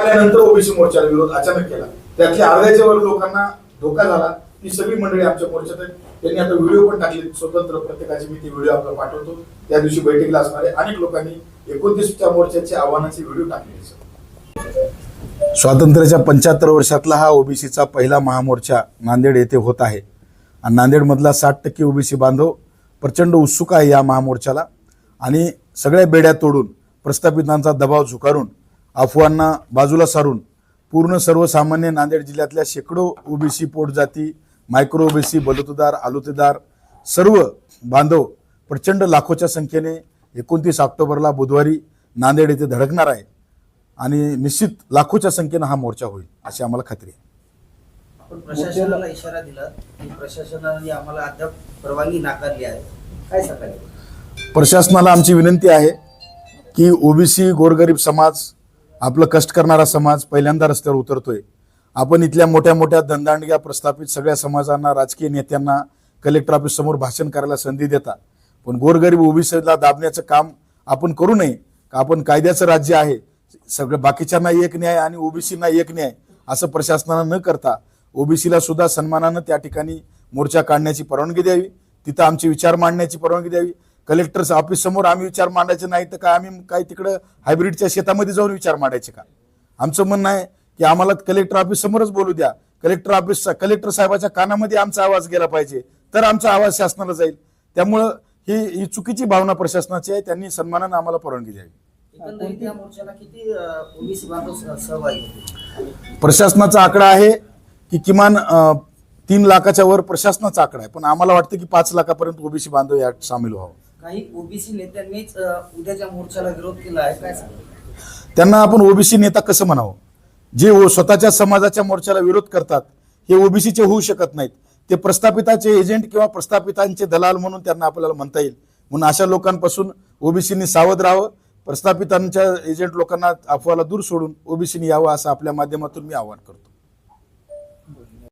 आल्यानंतर ओबीसी मोर्चाला विरोध अचानक केला. त्यातल्या अर्ध्याच्या वर लोकांना धोका झाला. ती सगळी मंडळी आमच्या मोर्चात आहेत. त्यांनी आता व्हिडिओ पण टाकले. स्वतंत्र प्रत्येकाचे मी ते व्हिडिओ आपला पाठवतो. त्या दिवशी बैठकीला असणारे अनेक लोकांनी एकोणतीसच्या मोर्चाचे आव्हानाचे व्हिडिओ टाकले. सर स्वातंत्र्याच्या पंच्याहत्तर वर्षातला हा ओबीसीचा पहिला महामोर्चा नांदेड येथे होत आहे. आणि नांदेडमधला साठ टक्के ओबीसी बांधव प्रचंड उत्सुक आहे या महामोर्चाला. आणि सगळ्या बेड्या तोडून प्रस्थापितांचा दबाव झुकारून अफवांना बाजूला सारून पूर्ण सर्वसामान्य नांदेड जिल्ह्यातल्या शेकडो ओबीसी पोटजाती मायक्रो ओबीसी बलुतेदार आलुतेदार सर्व बांधव प्रचंड लाखोच्या संख्येने एकोणतीस ऑक्टोबरला बुधवारी नांदेड येथे धडकणार आहे आणि निश्चित लाखोच्या संख्येनं हा मोर्चा होईल अशी आम्हाला खात्री आहे. आपण प्रशासनाला इशारा दिला की प्रशासनाने आम्हाला अद्याप परवानगी नाकारली आहे. काय सांगाल? प्रशासनाला आमची विनंती आहे की ओबीसी गोरगरीब समाज आपलं कष्ट करणारा समाज पहिल्यांदा रस्त्यावर उतरतोय. आपण इथल्या मोठ्या मोठ्या धंदांडग्या प्रस्थापित सगळ्या समाजांना राजकीय नेत्यांना कलेक्टर ऑफिस समोर भाषण करायला संधी देता. पण गोरगरीब ओबीसीला दाबण्याचं काम आपण करू नये. का आपण कायद्याचं राज्य आहे. सगळं बाकीच्यांना एक न्याय आणि ओबीसीना एक न्याय असं प्रशासनानं न करता ओबीसीला सुद्धा सन्मानानं त्या ठिकाणी मोर्चा काढण्याची परवानगी द्यावी. तिथं आमचे विचार मांडण्याची परवानगी द्यावी. कलेक्टर ऑफिस समोर आम्ही विचार मांडायचे नाही तर काय आम्ही काय तिकडं हायब्रिडच्या शेतामध्ये जाऊन विचार मांडायचे का? आमचं म्हणणं आहे की आम्हाला कलेक्टर ऑफिस समोरच बोलू द्या. कलेक्टर ऑफिस कलेक्टर साहेबाच्या कानामध्ये आमचा आवाज गेला पाहिजे तर आमचा आवाज शासनाला जाईल. त्यामुळं ही ही चुकीची भावना प्रशासनाची आहे त्यांनी सन्मानानं आम्हाला परवानगी द्यावी. प्रशासनाचा आकडा आहे की किमान तीन लाखाच्या वर प्रशासनाचा आकडा आहे. पण आम्हाला वाटतं की पाच लाखापर्यंत ओबीसी बांधव यात सामील व्हावं. काही ओबीसी नेत्यांनीच उद्याच्या मोर्चाला विरोध केला आहे. काय त्यांना आपण ओबीसी नेता कसं म्हणावं? जे स्वतःच्या समाजाच्या मोर्चाला विरोध करतात हे ओबीसीचे होऊ शकत नाहीत. ते प्रस्थापिताचे एजंट किंवा प्रस्थापितांचे दलाल म्हणून त्यांना आपल्याला म्हणता येईल. म्हणून अशा लोकांपासून ओबीसीनी सावध राहावं. प्रस्थापितांच्या एजंट लोकांना अफवाला दूर सोडून ओबीसीनी यावं असं आपल्या माध्यमातून मी आवाहन करतो.